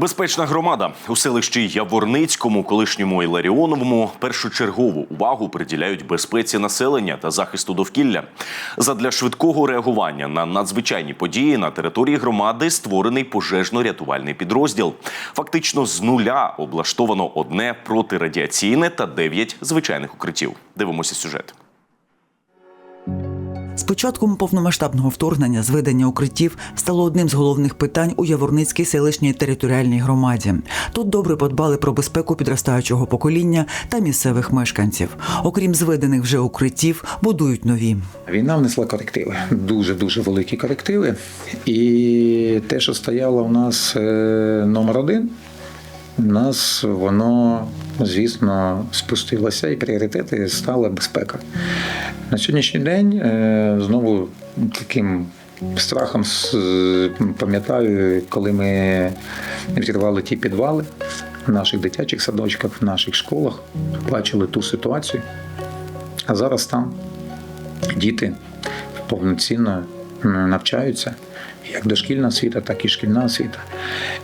Безпечна громада у селищі Яворницькому, колишньому Іларіоновому, першочергову увагу приділяють безпеці населення та захисту довкілля. Задля швидкого реагування на надзвичайні події на території громади створений пожежно-рятувальний підрозділ. Фактично з нуля облаштовано одне протирадіаційне та дев'ять звичайних укриттів. Дивимося сюжет. З початком повномасштабного вторгнення зведення укриттів стало одним з головних питань у Яворницькій селищній територіальній громаді. Тут добре подбали про безпеку підростаючого покоління та місцевих мешканців. Окрім зведених вже укриттів, будують нові. Війна внесла корективи, дуже дуже великі корективи. І те, що стояло у нас е, номер один, нас воно, звісно, спустилося, і пріоритети стала безпека. На сьогоднішній день е, знову таким. Страхом пам'ятаю, коли ми відкривали ті підвали в наших дитячих садочках, в наших школах, бачили ту ситуацію. А зараз там діти повноцінно навчаються, як дошкільна освіта, так і шкільна освіта.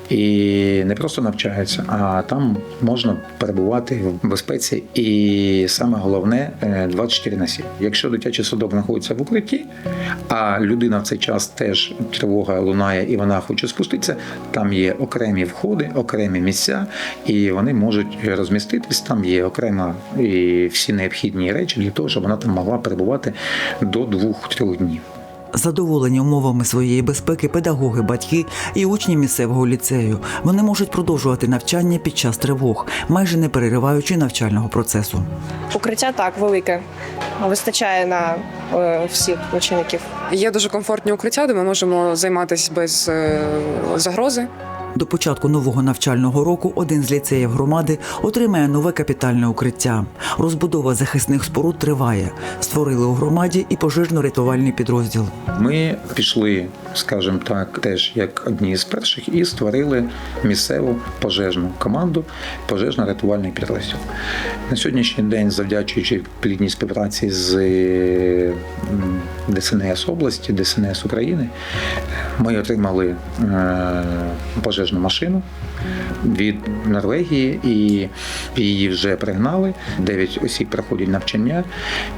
І не просто навчаються, а там можна перебувати в безпеці. І саме головне е, 24 на 7. Якщо дитячий садок знаходиться в укритті, а людина в цей час теж тривога лунає і вона хоче спуститися, там є окремі входи, окремі місця, і вони можуть розміститись. Там є окрема і всі необхідні речі для того, щоб вона там могла перебувати до двох-трьох днів. Задоволені умовами своєї безпеки педагоги, батьки і учні місцевого ліцею. Вони можуть продовжувати навчання під час тривог, майже не перериваючи навчального процесу. Укриття так велике. Вистачає на е, всіх учеників. Є дуже комфортні укриття, де ми можемо займатися без е, загрози. До початку нового навчального року один з ліцеїв громади отримає нове капітальне укриття. Розбудова захисних споруд триває. Створили у громаді і пожежно-рятувальний підрозділ. Ми пішли, скажімо так, теж як одні з перших, і створили місцеву пожежну команду, пожежно-рятувальний підрозділ. На сьогоднішній день, завдячуючи плідній співпраці з ДСНС області, ДСНС України, ми отримали е, пожежну машину від Норвегії, і її вже пригнали. Дев'ять осіб проходять навчання,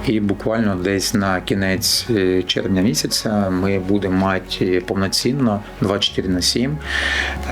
і буквально десь на кінець е, червня місяця ми будемо мати повноцінно 24 на 7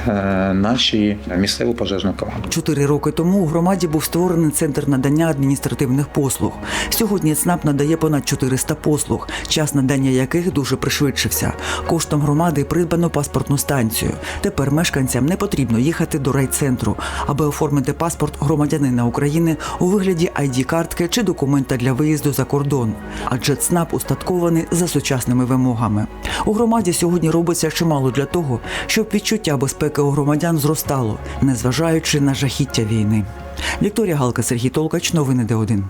е, наші місцеву пожежну команду. Чотири роки тому у громаді був створений центр надання адміністративних послуг. Сьогодні ЦНАП надає понад 400 послуг, час надання яких дуже пришвидшився. Коштом громади придбано паспортну станцію. Тепер мешканцям не потрібно їхати до райцентру, аби оформити паспорт громадянина України у вигляді id картки чи документа для виїзду за кордон. Адже ЦНАП устаткований за сучасними вимогами. У громаді сьогодні робиться чимало для того, щоб відчуття безпеки у громадян зростало, незважаючи на жахіття війни. Вікторія Галка, Сергій Толкач, новини Д1.